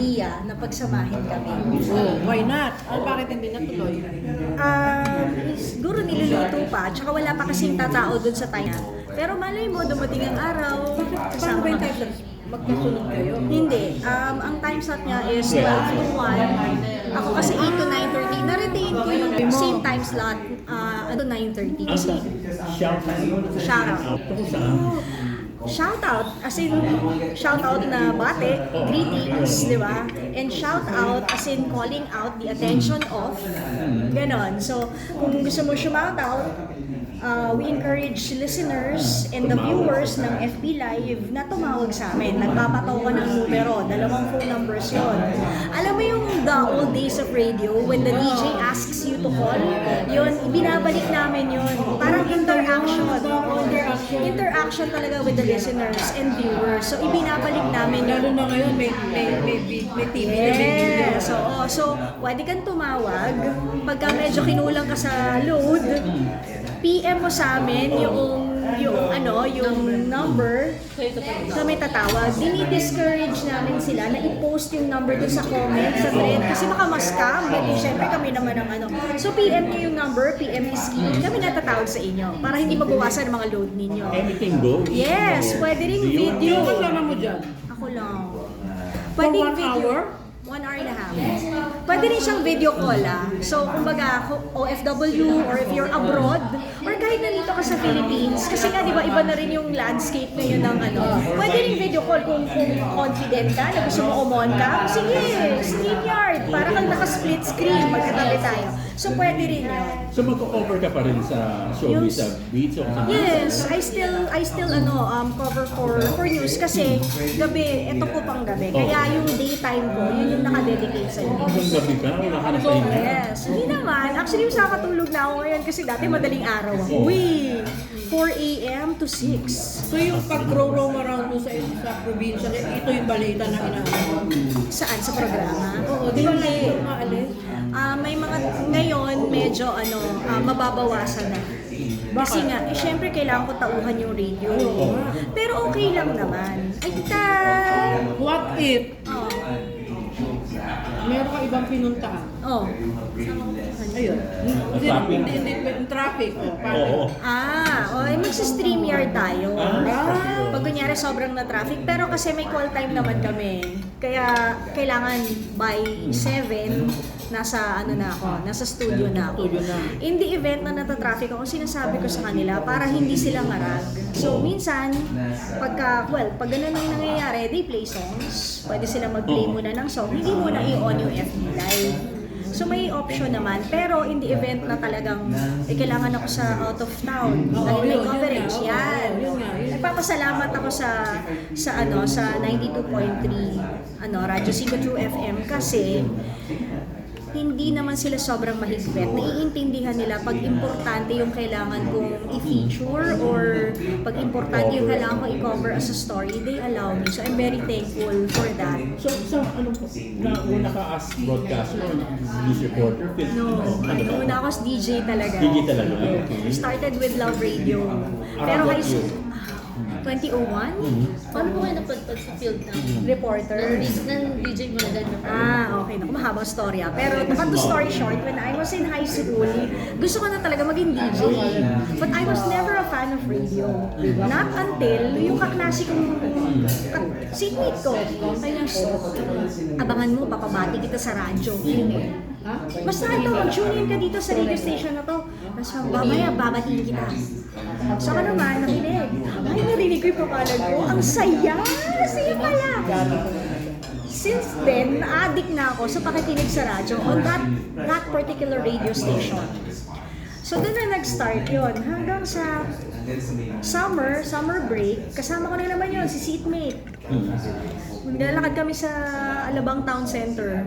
idea na pagsamahin kami. Oh, why not? Ah, bakit hindi natuloy? Um, siguro niluluto pa, tsaka wala pa kasing tatao dun sa time. Pero malay mo, dumating ang araw. Paano kasama ba yung time slot? Magkasunod kayo? Hindi. Um, ang time slot niya is 12 to 1. Ako kasi 8 to 9.30. Na-retain ko yung same time slot uh, to 9.30. Ang Kasi shout out. Shout out, as in shout out na bate, greetings, di ba? And shout out as in calling out the attention of, ganon. So, kung gusto mo shout out, uh, we encourage listeners and the viewers ng FB Live na tumawag sa amin. Nagpapataw ka ng numero, dalawang phone numbers yon. Alam mo yung the old days of radio, when the DJ asks you to call, yun, binabalik namin yun. Parang interaction. Interaction. Talaga with the listeners and viewers. So, ibinabalik namin yun. Lalo na ngayon, may, may, may, may, TV na may. So, oh, so, pwede kang tumawag. Pagka medyo kinulang ka sa load, PM mo sa amin yung yung ano, yung number kami tatawag. Dini-discourage namin sila na i-post yung number doon sa comment, sa thread. Kasi baka ma-scam. Kasi syempre kami naman ang ano. So PM nyo yung number, PM is key. Kami natatawag sa inyo para hindi mabawasan ang mga load ninyo. Anything goes. Yes, pwede you- video. Yung kasama mo dyan? Ako lang. For Pwede one video. hour? One hour and a half. Pwede rin siyang video call ah. So, kumbaga, OFW or if you're abroad, or kahit nandito ka sa Philippines, kasi nga, di ba, iba na rin yung landscape ngayon ng ano. Pwede rin video call kung, kung confident ka, na gusto mo umon ka. Sige, StreamYard. Para kang naka-split screen, magkatabi tayo. So, pwede rin yun. So magko-cover ka pa rin sa showbiz sa beats o sa Yes, I still I still ano um cover for for news kasi gabi ito po pang gabi. Kaya yung daytime ko, yun yung nakadedicate sa Kung news. gabi ka, wala ka na sa inyo. Yes, hindi naman. Actually, yung nakatulog na ako ngayon kasi dati madaling araw ako. Uy, 4 a.m. to 6. So yung pag-roam around mo sa, sa probinsya, ito yung balita na inaano. Saan? Sa programa? Oo, di ba Hindi. like yung maalis? Ah, may mga ngayon medyo ano ah, mababawasan na. Kasi nga, eh, syempre kailangan ko tauhan yung radio. Pero okay lang naman. Ay, ta! What if Oh. meron ka ibang pinuntahan? Oh. Ayun. Hindi, Traffic. hindi, hindi, hindi, traffic. Oh? Oo. Ah, o eh, magsa-stream yard tayo. Ah. Pag kunyari sobrang na traffic, pero kasi may call time naman kami. Kaya kailangan by 7 nasa ano na ako, nasa studio na ako. Studio na. In the event na natatraffic ako, sinasabi ko sa kanila para hindi sila marag. So minsan, pagka, well, pag ganun ang nangyayari, they play songs. Pwede sila mag-play muna ng song. Hindi muna i-on yung FB Live. So may option naman, pero in the event na talagang eh, kailangan ako sa out of town, Oo, dahil may yun coverage, yan. yun yun. Nagpapasalamat ako sa sa ano sa 92.3 ano Radyo 5 True FM kasi hindi naman sila sobrang mahigpit. Naiintindihan nila pag importante yung kailangan kong i-feature or pag importante yung kailangan kong i-cover as a story, they allow me. So I'm very thankful for that. So, sa ano po, na una ka as broadcaster or news reporter? No, ba? ano, una ako as DJ talaga. DJ talaga, okay. Started with Love Radio. Pero high school, 2001? Paano mo kayo napadpad sa field ng, Reporter. ng, DJ mo na gano'n? Ah, okay. Naku, mahabang story ah. Pero to cut the story short, when I was in high school, gusto ko na talaga maging DJ. But I was never a fan of radio. Not until yung kaklase kong ka- seatmate ko. Ay, abangan mo, papabati kita sa radyo. Basta ito, mag-tune in ka dito sa radio station na to. Tapos mamaya, babatiin kita. So ano naman, nakinig. Ay, narinig ko yung pangalan ko. Ang saya! Saya pala! Since then, na-addict na ako sa pakikinig sa radyo on that, that particular radio station. So doon na nag-start yon hanggang sa summer, summer break, kasama ko na naman yon si seatmate. Naglalakad kami sa Alabang Town Center.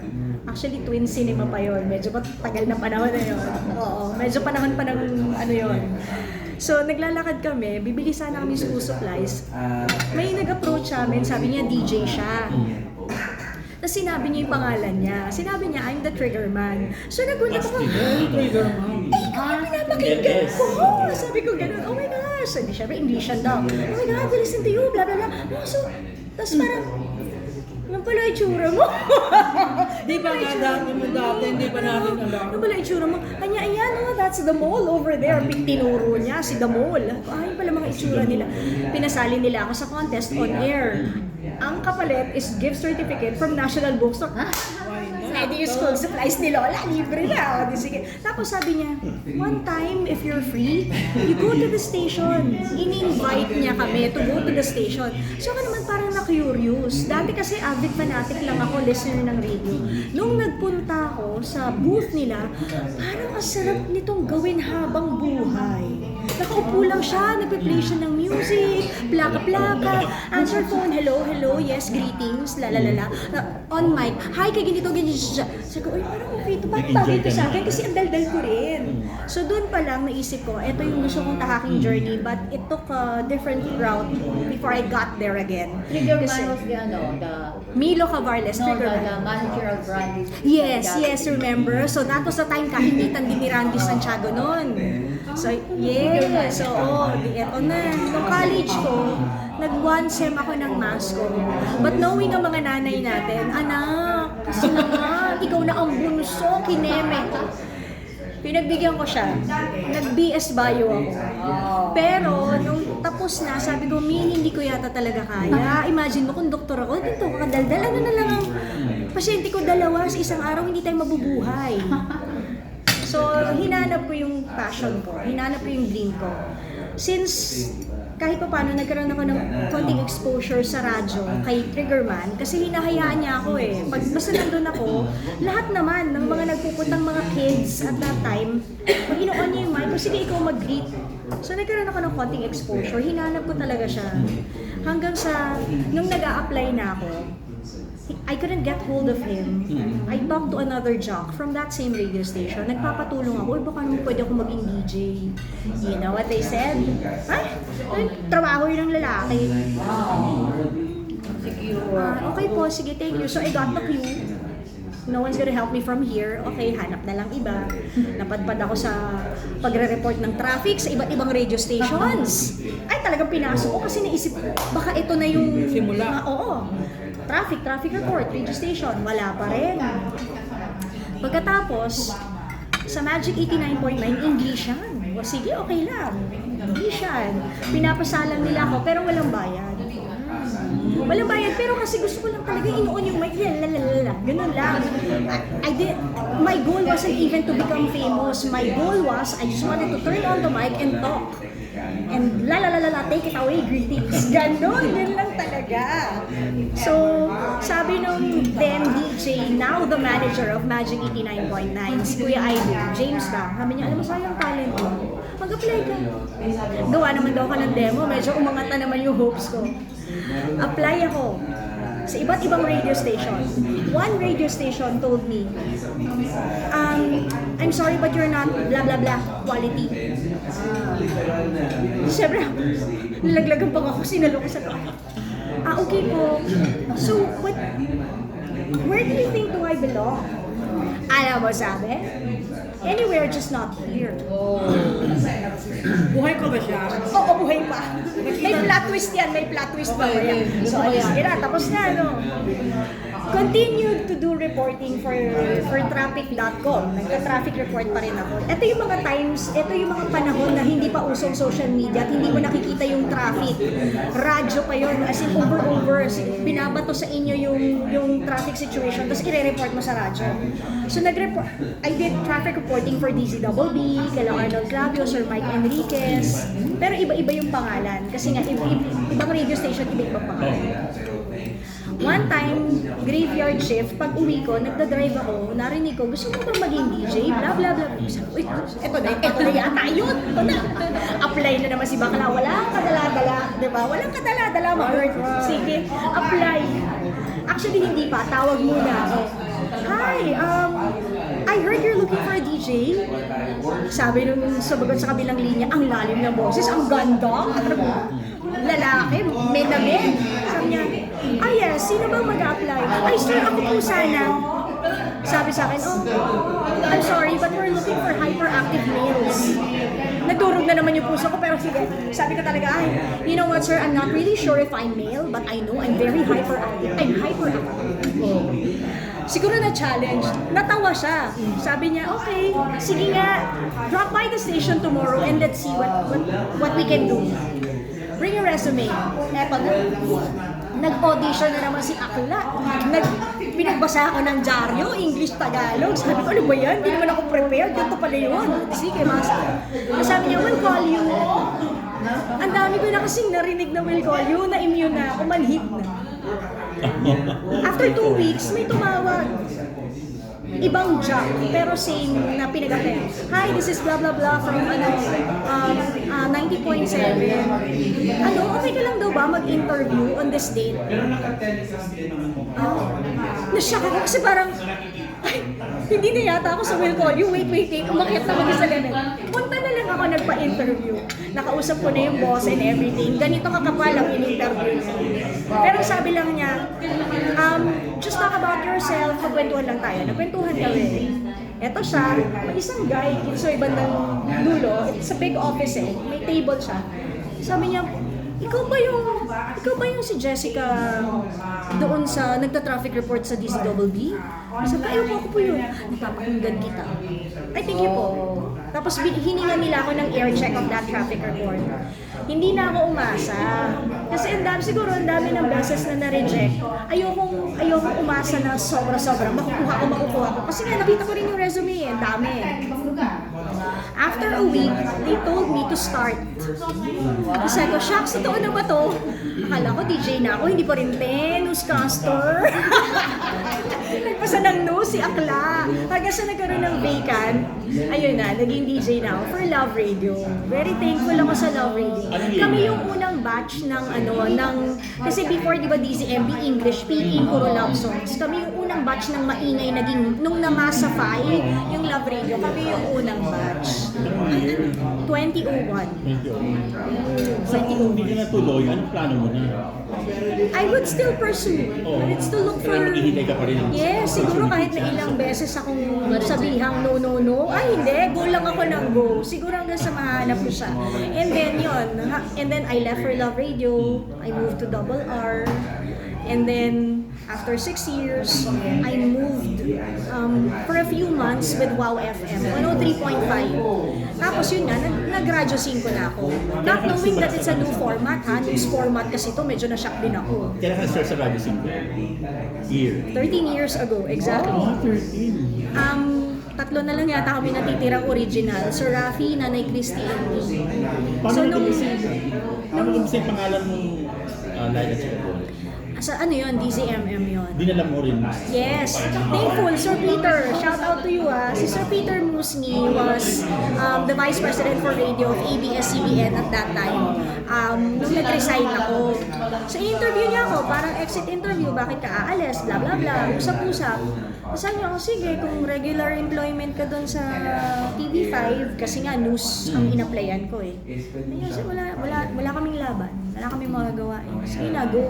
Actually, Twin Cinema pa yon. Medyo tagal na panahon na yon. Oo, medyo panahon pa ng ano yon. So, naglalakad kami, bibili sana kami school supplies. May nag-approach sa amin, sabi niya DJ siya. Tapos sinabi niya yung pangalan niya. Sinabi niya, I'm the trigger man. So, nagulat ako. Trigger mom. Ah, pinapakinggan ko. Sabi ko ganun, oh my gosh. Sabi, syempre, Englishan daw. Oh my God, I listen to you, blah, blah, blah. So, tapos parang, Ano pala itsura mo? Di ba nga dati mo dati, hindi pa natin alam. Ano pala itsura mo? Kanya, ayan, oh, that's the mall over there. Big tinuro niya, si the mall. Ay, pala mga itsura nila. Pinasali nila ako sa contest on air. Ang kapalit is gift certificate from National Bookstore. Eh, di yung school supplies ni Lola, libre na. O, di sige. Tapos sabi niya, one time, if you're free, you go to the station. In-invite niya kami to go to the station. So ako naman parang na-curious. Dati kasi avid fanatic lang ako, listener ng radio. Nung nagpunta ako sa booth nila, parang ang sarap nitong gawin habang buhay. Nakaupo lang siya, nagpe-play siya ng music, plaka-plaka, answer phone, hello, hello, yes, greetings, la la la la. On mic, hi, kay ganito, ganito siya. Sabi ko, uy, parang okay ito, bakit bagay ito sa akin? Kasi ang daldal ko rin. So doon pa lang naisip ko, ito yung gusto kong tahaking journey, but it took a different route before I got there again. Trigger man was the ano, the Milo Cavarles, no, the, trigger the man. manager of Brandy. Yes, yes, remember? So that was the time kahinitan din ni Randy Santiago noon. So, oh, di eto na. Nung college ko, nag one sem ako ng mass ko. But knowing ang mga nanay natin, anak, kasi naman, ikaw na ang bunso, kineme ko. Pinagbigyan ko siya. Nag-BS Bio ako. Pero, nung tapos na, sabi ko, Min, hindi ko yata talaga kaya. Imagine mo kung doktor ako, dito ka kadaldal. Ano na lang ang pasyente ko dalawa sa isang araw, hindi tayo mabubuhay. So, hinanap ko yung passion ko. Hinanap ko yung dream ko. Since kahit pa paano nagkaroon ako ng konting exposure sa radyo kay Triggerman kasi hinahayaan niya ako eh. Pag basta nandun ako, lahat naman ng mga nagpupuntang mga kids at that time, pag ino-on niya yung mic, "Oh, sige ikaw mag-greet. So nagkaroon ako ng konting exposure, hinanap ko talaga siya. Hanggang sa, nung nag apply na ako, I couldn't get hold of him. I talked to another jock from that same radio station. Nagpapatulong ako, "Uy, baka naman pwede ako maging DJ. You know what they said? Ha? Ay, trabaho yun ng lalaki. Ah, okay po, sige, thank you. So I got the clue. No one's gonna help me from here. Okay, hanap na lang iba. Napadpad ako sa pagre-report ng traffic sa iba't ibang radio stations. Ay, talagang pinasok ko kasi naisip ko, baka ito na yung... Simula. Ah, oo. Traffic, traffic report, radio station. Wala pa rin. Pagkatapos, sa Magic 89.9, English yan. O sige, okay lang. English yan. Pinapasalan nila ako, pero walang bayad. Walang bayad, pero kasi gusto ko lang talaga inuon yung mic. Lalalala. Ganun lang. I, I did, my goal wasn't even to become famous. My goal was, I just wanted to turn on the mic and talk. And la la la la la, take it away, greetings. Ganon, yun lang talaga. So, sabi nung then DJ, now the manager of Magic 89.9, si Kuya Aido, James lang, sabi niya, alam mo, sayang talent mo. Mag-apply ka. Gawa naman daw ka ng demo, medyo umangat na naman yung hopes ko. Apply ako sa iba't ibang radio station. One radio station told me, um, I'm sorry but you're not blah blah blah quality. Siyempre, nalaglagan pa ako, sinalo ko sa Ah, okay po. So, what, where do you think do I belong? Alam mo sabi? Anywhere, just not here. Buhay pa ba siya? Oo, buhay pa. May plot twist yan, may plot twist pa Okay. So, ayos, sige na, tapos na, no? Continued to do reporting for for traffic.com. Nagka-traffic report pa rin ako. Ito yung mga times, ito yung mga panahon na hindi pa usong social media at hindi mo nakikita yung traffic. Radyo pa yun, as in over-over. Binabato sa inyo yung yung traffic situation, tapos i-report mo sa radyo. So nag-report, I did traffic reporting for DCWB, kala Arnold Clavio, Sir Mike Enriquez. Pero iba-iba yung pangalan. Kasi nga, iba, iba, ibang radio station, iba-ibang pangalan. One time, graveyard shift, pag uwi ko, nagda-drive ako, narinig ko, gusto mo ba maging DJ? Bla bla bla. Sabi ko, Uy, eto na, eto na yata yun. Eto na. Apply na naman si Bakla. Walang kadala-dala, di ba? Walang kadala-dala, ma-hurt. Sige, apply. Actually, hindi pa. Tawag muna ako. Hi, um, I heard you're looking for a DJ. Sabi nung sumagot sa kabilang linya, ang lalim ng boses, ang ganda. Lalaki, na men. Sabi niya, ah yes, sino bang mag-apply? Ay sir, ako po sana. sabi sa akin, oh, I'm sorry, but we're looking for hyperactive males. Nagdurog na naman yung puso ko, pero sige, sabi ko talaga, ay, you know what, sir, I'm not really sure if I'm male, but I know I'm very hyperactive. I'm hyperactive. Siguro na-challenge. Natawa siya. Sabi niya, okay, sige nga, drop by the station tomorrow and let's see what what, what we can do. Bring your resume. Eto na. Nag-audition na naman si Akla. Nag, pinagbasa ako ng dyaryo, English, Tagalog. Sabi ko, ano ba yan? Hindi naman ako prepared. Ganito pala yun. Sige, master. Sabi niya, we'll call you. Ang dami ko na kasing narinig na will call you, na immune na ako, manhit na. After two weeks, may tumawag. Ibang job, pero same na pinag Hi, this is blah blah blah from ano, um, uh, 90.7. Ano, okay ka lang daw ba mag-interview on this date? Ah, nashock ako kasi parang, ay, hindi na yata ako sa will call you. Wait, wait, wait. Umakyat na mag-isa ganun. Punta ako nagpa-interview. Nakausap ko na yung boss and everything. Ganito kakapal ang in-interview niya. Pero sabi lang niya, um, just talk about yourself. Magkwentuhan lang tayo. Nagkwentuhan kami. Eto siya, may isang guy, so ibandang dulo, it's a big office eh, may table siya. Sabi niya, ikaw ba yung, ikaw ba yung si Jessica doon sa nagta-traffic report sa DCWB? Sabi ayaw ko ako po yun. Napapakinggan kita. Ay, thank you po. Tapos hininga nila ako ng air check of that traffic report. Hindi na ako umasa. Kasi ang dami, siguro ang dami ng beses na na-reject. Ayokong, ayokong umasa na sobra-sobra. Makukuha ko, makukuha ko. Kasi nga, nakita ko rin yung resume eh. Ang dami. After a week, they told me to start. Kasi ko, shucks, totoo na ba to? Akala ko DJ na ako, hindi pa rin ten, newscaster. Nagpasa ng news si Akla. Hanggang sa nagkaroon ng vacant, ayun na, naging DJ na ako for Love Radio. Very thankful ako sa Love Radio. Kami yung unang batch ng ano, ng, kasi before di ba DZMB English speaking, puro love songs. Kami yung unang batch ng maingay naging, nung namasafy yung Love Radio, kami yung unang batch. 2001. Medyo. So kung hindi ka natuloy, anong plano mo na? I would still pursue. Oo. I would still look for... Pero maghihintay ka pa rin Yes, siguro kahit na ilang beses akong sabihang no, no, no. Ay, hindi. Go lang ako ng go. Siguro hanggang sa mahanap ko siya. And then, yun. And then, I left for Love Radio. I moved to Double R. And then, after six years, I moved um, for a few months with Wow FM, 103.5. Tapos yun nga, nag- nag-radio 5 na ako. Not knowing that it's a new format, ha? News format kasi to medyo na-shock din ako. Kailan ka start sa Radio 5? Year. 13 years ago, exactly. Oh, 13. Um, tatlo na lang yata kami natitirang original. Sir Rafi, Nanay Christine. Paano So, so, nung- nung, paano nung pangalan mong uh, Light at? Sa ano yun, DZMM yun. Dinala mo rin. Yes, thankful, Sir Peter. Shout out to you ah. Si Sir Peter Musni was um, the Vice President for Radio of ABS-CBN at that time. Um, nung nag-resign ako. Sa interview niya ako, parang exit interview, bakit ka aalis, bla bla bla, usap-usap. Sabi niya, oh, sige, kung regular employment ka doon sa TV5, kasi nga news ang in-applyan ko eh. Ayun, so wala, wala, wala kaming laban. Wala kaming magagawa eh. Sige na, go.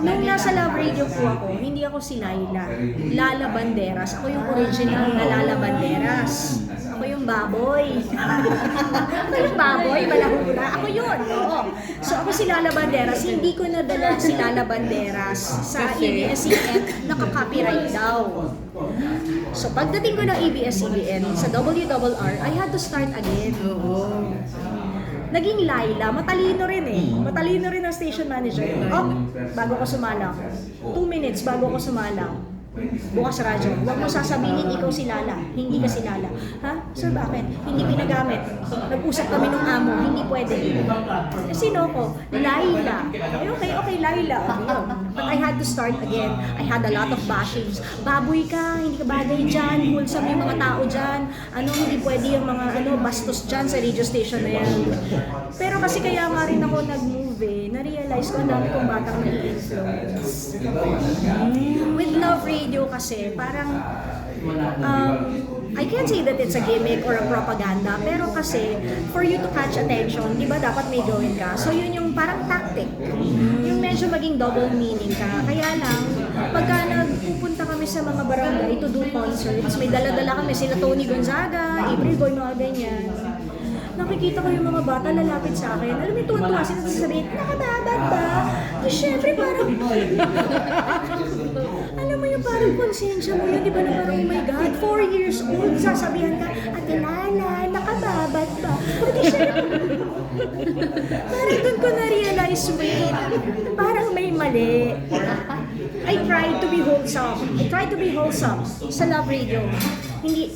Nung nasa Love Radio po ako, hindi ako si Laila. Lala Banderas. Ako yung original na Lala Banderas. Ako yung baboy. ako yung baboy, malahura. Ako yun, oo. So ako si Lala Banderas, hindi ko nadala si Lala Banderas sa ABS-CBN, nakaka-copyright daw. So pagdating ko ng ABS-CBN sa WRR, I had to start again. Naging Laila, matalino rin eh. Matalino rin ang station manager. Oh, bago ko sumalang. Two minutes bago ko sumalang. Bukas radyo. Huwag mo sasabihin ikaw si Lala. Hindi ka si Lala. Ha? Sir, bakit? Hindi pinagamit. Nag-usap kami nung amo. Hindi pwede. Sino ko? Laila. Eh, okay, okay, Laila. Ayun. But I had to start again. I had a lot of bashings. Baboy ka, hindi ka bagay dyan. Wholesome yung mga tao dyan. Ano, hindi pwede yung mga ano, bastos dyan sa radio station na yan. Pero kasi kaya nga rin ako nag-move eh. Na-realize ko ang dami kong batang nai-influence. With Love Radio kasi, parang um, I can't say that it's a gimmick or a propaganda, pero kasi, for you to catch attention, di ba dapat may gawin ka? So yun yung parang tactic. Yung medyo maging double meaning ka. Kaya lang, pagka nagpupunta kami sa mga barangay to do concerts, may dala-dala kami sila Tony Gonzaga, April Boy, mga ganyan. Nakikita ko yung mga bata lalapit sa akin. Alam mo, tuwan-tuwa sila sasabihin, nakababad ba? Tapos syempre parang, mo yung parang konsensya mo yun, di ba na parang, oh my God, four years old, sasabihan ka, Ate Lala, nakababad ba? Pwede siya, parang doon ko na-realize, wait, parang may mali. I tried to be wholesome. I tried to be wholesome sa Love Radio. Hindi,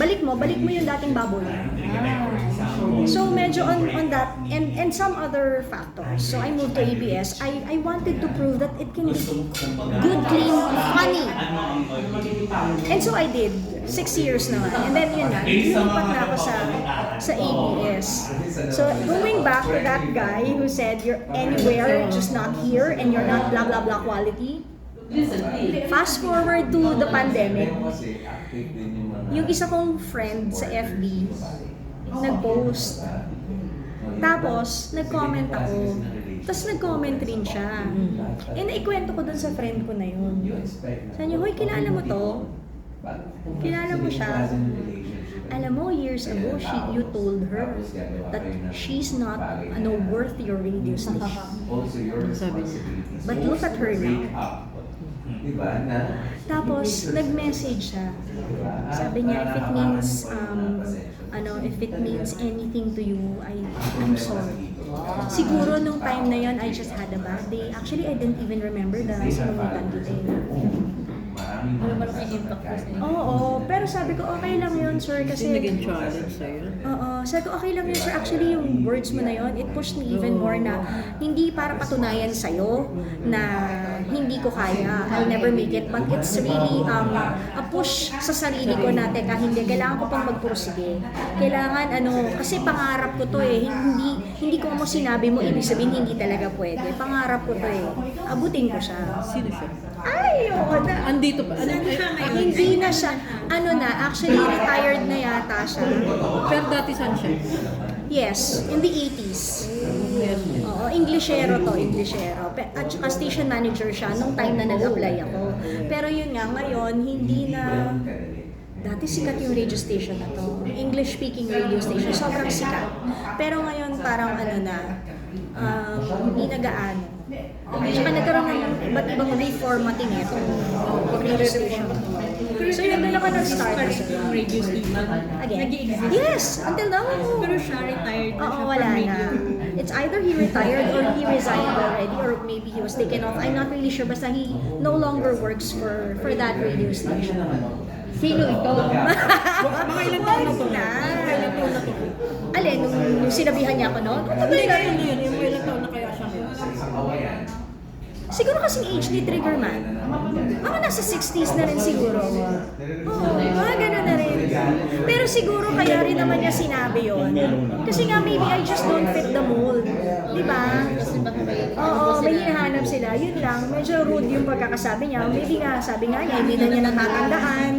balik mo, balik mo yung dating baboy. So medyo on on that and and some other factors. So I moved to ABS. I I wanted to prove that it can be good, clean, funny. And so I did. Six years naman. And then yun na, lumipat na ako sa sa ABS. So going back to that guy who said you're anywhere, just not here, and you're not blah blah blah quality. Fast forward to the pandemic, yung isa kong friend sa FB, nag-post. Tapos, nag-comment ako. Tapos nag-comment rin siya. Eh, naikwento ko dun sa friend ko na yun. Sabi niya, Hoy, kilala mo to? Kilala mo siya? Alam mo, years ago, she, you told her that she's not ano, worth your radio station. Sabi niya. But look at her now. Tapos, nag-message siya. Sabi niya, if it means, um, ano, if it means anything to you, I, I'm sorry. Siguro nung time na yon I just had a bad day. Actually, I didn't even remember the sinunutan ko day. Ano ba impact ko? Oo, pero sabi ko, okay lang yun, sir, Kasi kasi... naging challenge sa'yo. Oo, sabi ko, okay lang yun, sir. Actually, yung words mo na yun, it pushed me even more na hindi para patunayan sa'yo na hindi ko kaya, I'll never make it. But it's really um, a push sa sarili ko na, teka, hindi, kailangan ko pang magpursige. Kailangan, ano, kasi pangarap ko to eh. Hindi, hindi ko mo sinabi mo, ibig sabihin hindi talaga pwede. Pangarap ko to eh. Abutin ko siya. Sino siya? Ay, oo na. Andito pa. Ano, hindi na siya, ano na, actually retired na yata siya. pero dati saan siya? Yes, in the 80s. Oo, Englishero to, Englishero. At saka station manager siya nung time na nag-apply ako. Pero yun nga, ngayon, hindi na... Dati sikat yung radio station na to. English-speaking radio station, sobrang sikat. Pero ngayon, parang ano na, um, hindi na gaano. Tsaka nagkaroon ng iba't ibang reformatting ito. Radio station. So yun, doon ako nag-start. radio station. Again? Nag-i-exist. Yes! Until now. Pero siya retired na Oo, siya wala from na. radio. It's either he retired or he resigned already or maybe he was taken off. I'm not really sure. Basta he no longer works for for that radio station. Sino ito? Mga ilang taon na to? na. Mga ilang taon na to? Alin, nung, nung sinabihan niya ako noon? Ang tagal Hindi, na yun. Yung ilang taon na kaya siya. Siguro kasing age ni Triggerman. Mga nasa 60s na rin siguro. Oo, mga gano'n na rin. Pero siguro kaya rin naman niya sinabi yon. Kasi nga maybe I just don't fit the mold. Di ba? Oo, may hinahanap sila. Yun lang. Medyo rude yung pagkakasabi niya. Maybe nga, sabi nga niya, hindi na niya natatandaan.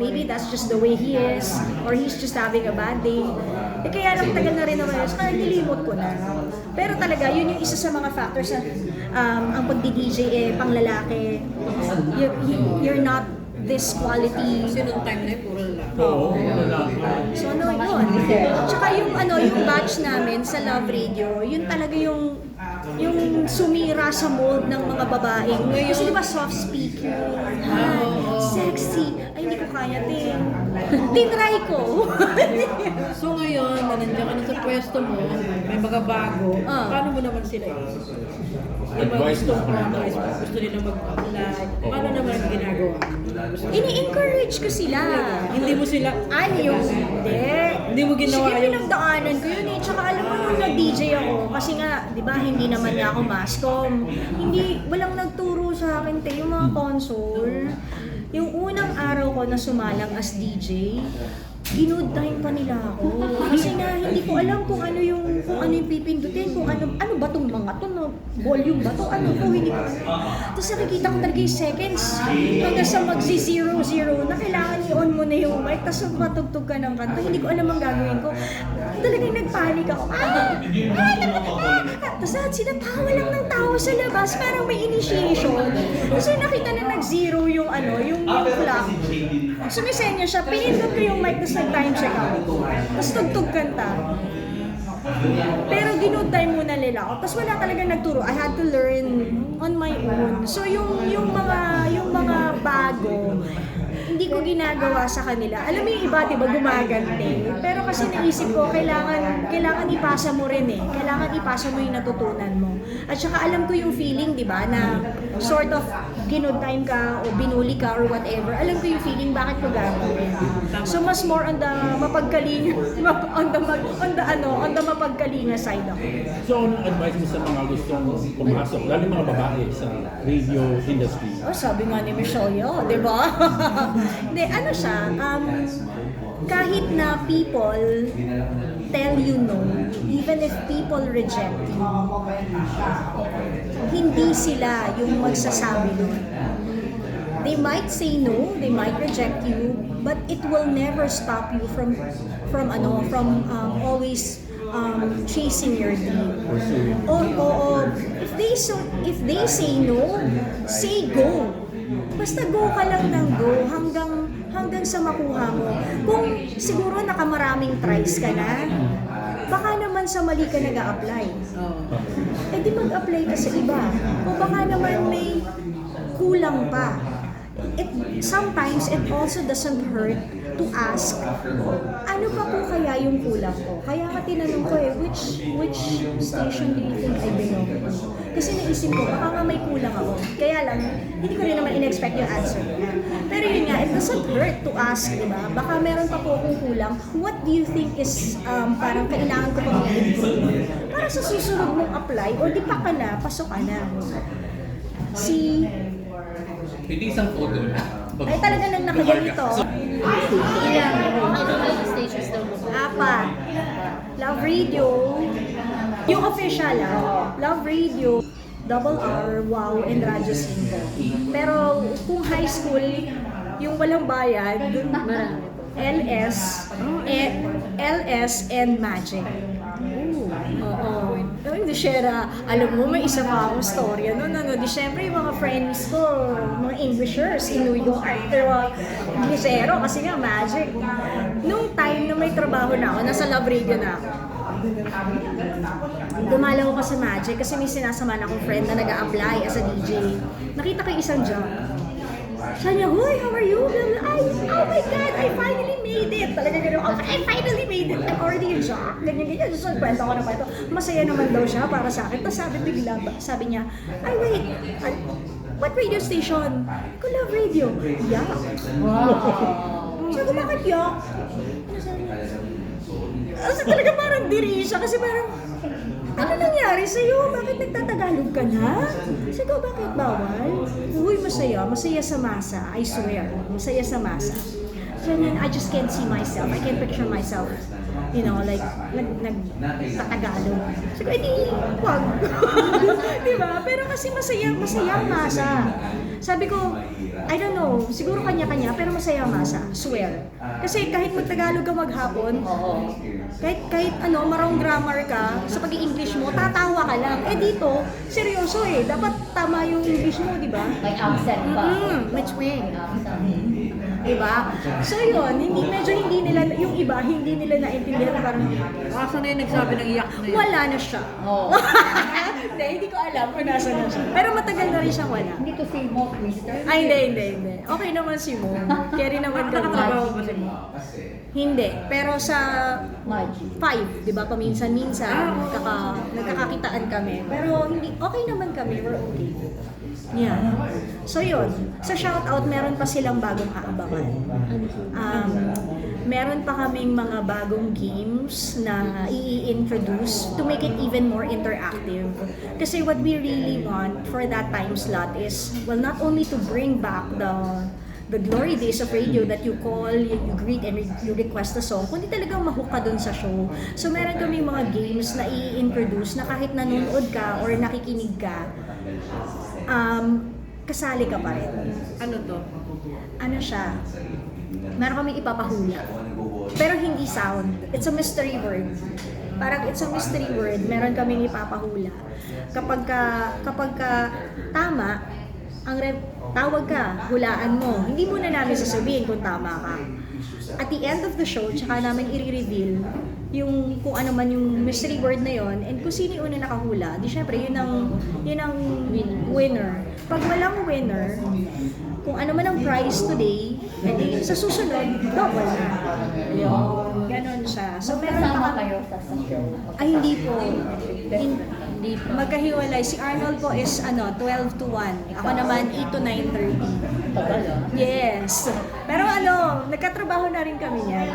Maybe that's just the way he is. Or he's just having a bad day. Eh, kaya lang tagal na rin naman yun. Saka nilimot ko na. Pero talaga, yun yung isa sa mga factors na um, ang pagdi-DJ eh, pang lalaki. You're, you're not this quality. Kasi nung time na yun, puro lalaki. Oo, lalaki. So ano yun? Tsaka yung ano, yung batch namin sa Love Radio, yun talaga yung yung sumira sa mold ng mga babae. Kasi di ba soft speaker, ah, sexy, ay hindi ko kaya, tin. Tinry ko. So ngayon, na nandiyan ka na sa pwesto mo, may mga bago, Ah. paano mo naman sila yun? Yung mga Advice mo. gusto nila mag-apply, paano naman ang ginagawa? Ini-encourage ko sila. Hindi mo sila, Ano yung hindi? Hindi mo ginawa Sige, yung- pinagdaanan ko yun eh. Tsaka alam mo nung nag-DJ ako, kasi nga, di ba, hindi naman nga ako mascom. Hindi, walang nagturo sa akin, te, yung mga console. Yung unang araw ko na sumalang as DJ, ginood time pa nila ako. Kasi nga, hindi ko alam kung ano yung, kung ano yung pipindutin, kung ano, ano ba tong mga to, no? volume ba to, ano to, hindi ko alam. Tapos nakikita ko talaga yung seconds, hanggang sa magsi zero zero na kailangan i-on mo na yung mic, tapos matugtog ka ng kanta, hindi ko alam ang gagawin ko. talagang nagpanik ako. Ah! Ah! Ah! Tapos lahat sila tawa lang ng tawa sa labas, parang may initiation. Kasi nakita na nag-zero yung ano, yung, yung clock. Sumisenya siya, pinindot ko yung mic, tapos nag-time check ako. Tapos tugtog kanta. Pero ginood time muna nila ako. Tapos wala talaga nagturo. I had to learn on my own. So yung yung mga yung mga bago, hindi ko ginagawa sa kanila. Alam mo yung iba, di ba, gumagante. Pero kasi naisip ko, kailangan, kailangan ipasa mo rin eh. Kailangan ipasa mo yung natutunan mo. At saka alam ko yung feeling, di ba, na sort of ginood time ka o binuli ka or whatever. Alam ko yung feeling, bakit ko gagawin. So mas more on the mapagkalinga, on the, mag- on the ano, on the mapagkalinga side ako. So, anong advice mo sa mga gustong pumasok, lalo mga babae sa radio industry? Oh, sabi nga ni Michelle Yeoh, di ba? Hindi, ano siya, um, kahit na people tell you no, even if people reject you, hindi sila yung magsasabi nun. They might say no, they might reject you, but it will never stop you from from ano, from um, always um, chasing your dream. Pursuing. Oo, oo. If they so if they say no, say go. Basta go ka lang ng go hanggang hanggang sa makuha mo. Kung siguro nakamaraming tries ka na, baka naman sa mali ka nag apply Oo. eh di mag-apply ka sa iba. Kung baka naman may kulang pa. It, sometimes it also doesn't hurt to ask, ano pa po kaya yung kulang ko? Kaya ka tinanong ko eh, which, which station do you think I belong to? Kasi naisip ko, baka nga may kulang ako. Kaya lang, hindi ko rin naman in-expect yung answer niya. Pero yun nga, it doesn't hurt to ask, di ba? Baka meron pa po akong kulang. What do you think is um, parang kailangan ko pang i-improve? Para sa susunod mong apply, o di pa ka na, pasok ka na. Si Hindi isang photo na. Ay talaga nang nakaganito. May stations daw mo. Apat. Love Radio. Yung official ah. Love Radio. Double R, Wow, and Radyo 5. Pero kung high school, yung walang bayad, Marami. LS, eh, LS and Magic. Oo. Oh, hindi Shera, alam mo, may isa pa akong storya noon. Ano, di syempre yung mga friends ko, mga Englishers in New York, pero Englishero kasi nga magic. Nung time na may trabaho na ako, nasa love radio na ako. Dumalaw ako sa Magic kasi may sinasama na akong friend na nag apply as a DJ. Nakita ko yung isang job. Sabi niya, Hoy, how are you? Ay, oh my God, I finally made it. Talaga gano'n, oh, I finally made it. I'm already a job. Ganyan, ganyan. So, kwento ko naman ito. Masaya naman daw siya para sa akin. Tapos sabi bigla, sabi niya, ay wait, ah, what radio station? Ko love radio. Yeah. Wow. Sabi ko, bakit yak? Ano sabi niya? Kasi talaga parang diri siya kasi parang nangyari sa'yo? Bakit nagtatagalog ka na? Sabi ko, bakit bawal? Uy, masaya. Masaya sa masa. I swear. Masaya sa masa. So then, I just can't see myself. I can't picture myself. You know, like, nag, nag, tatagalog. Sabi edi, wag. Di ba? Pero kasi masaya, masaya masa. Sabi ko, I don't know, siguro kanya-kanya, pero masaya masa. Swear. Kasi kahit magtagalog ka maghapon, Oo. Kahit kahit ano, marong grammar ka, sa pag-i-English mo, tatawa ka lang. Eh dito, seryoso eh. Dapat tama yung English mo, di ba? May accent pa. Mm-mm, may twang. May accent. Di ba? So yun, hindi, medyo hindi nila, yung iba, hindi nila naintindihan na parang, Kaso na yung nagsabi ng iyak na yun. wala na siya. Oo. hindi, hindi ko alam kung nasa na siya. Pero matagal na rin siyang wala. Hindi to say mo, Twister. Ay, hindi, hindi, hindi. Okay naman si Mo. Carry naman kami. Nakatrabaho ba si mo? Hindi. Pero sa Magic. five, di ba, paminsan-minsan, nagkaka, nagkakakitaan kami. Pero hindi, okay naman kami, we're okay. Yeah. So yun, sa shoutout, meron pa silang bagong aabangan. Um, meron pa kaming mga bagong games na i-introduce to make it even more interactive. Kasi what we really want for that time slot is, well, not only to bring back the the glory days of radio that you call, you, you greet and re- you request a song, kundi talagang mahook ka dun sa show. So meron kami mga games na i-introduce na kahit nanonood ka or nakikinig ka, um, kasali ka pa rin. Ano to? Ano siya? Meron kami ipapahula. Pero hindi sound. It's a mystery word. Parang it's a mystery word. Meron kaming ipapahula. Kapag ka, kapag ka tama, ang re- tawag ka, hulaan mo. Hindi mo na namin sasabihin kung tama ka. At the end of the show, tsaka namin i-reveal yung kung ano man yung mystery word na yon and kung sino yung una nakahula, di syempre yun ang, yun ang winner. Pag walang winner, kung ano man ang prize today, edi sa susunod, double na. Ganon siya. So meron pa kayo sa show. ay, hindi po. Hin- Hindi pa. Magkahiwalay. Si Arnold po is ano, 12 to 1. Ako naman 8 to 9.30. Tagal ah. Yes. Pero ano, nagkatrabaho na rin kami niyan.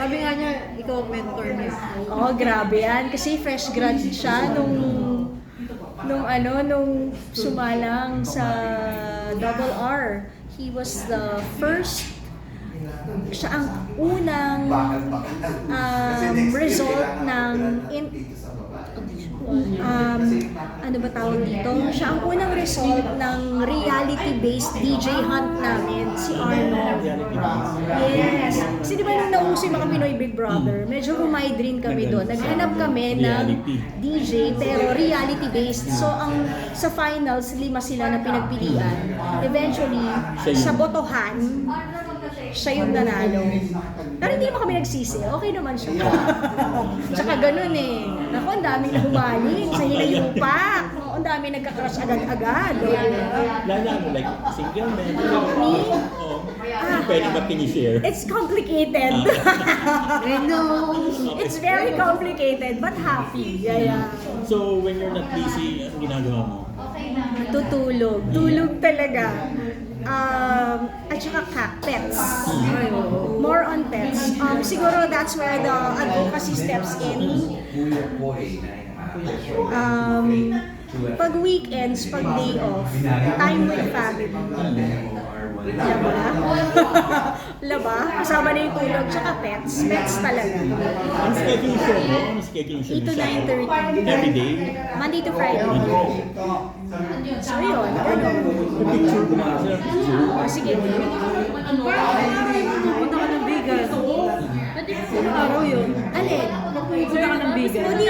Sabi nga niya, ikaw ang mentor niya. Oh, grabe yan. Kasi fresh grad siya nung nung ano, nung sumalang sa Double R. He was the first siya ang unang um, result ng in, um, ano ba tawag dito? Siya ang unang result ng reality-based DJ hunt namin, si Arnold. Yes. Kasi di ba nung nauso yung mga Pinoy Big Brother, medyo rumide rin kami doon. Naghanap kami ng. DJ pero reality-based. So ang sa finals, lima sila na pinagpilian. Eventually, sa botohan, siya yung nanalo. Pero hindi naman kami nagsisi. Okay naman siya. Tsaka ganun eh. Naku, ang daming nahumaling sa hinayupak. Naku, ang daming nagka-crush agad-agad. Lala mo, like, single man. Me? Oo. Pwede ba pinishare? It's complicated. I know. It's very complicated but happy. Yeah, yeah. So, when you're not busy, anong ginagawa mo? Tutulog. Tulog talaga. Um, at saka cat, pets. More on pets. Um, siguro that's where the advocacy steps in. Um, pag weekends, pag day off, time with family. Laba? Laba? Kasama na yung tulog, tsaka pets. Pets talaga. Ang schedule show mo? Ang schedule show 8 to mo siya? 9.30. Every day? Monday to Friday. So yun, ganun. Picture ko mga sila. Picture. O, sige. Pupunta ka ng Vegas. Anong araw yun? Alin? Pupunta ka ng Vegas.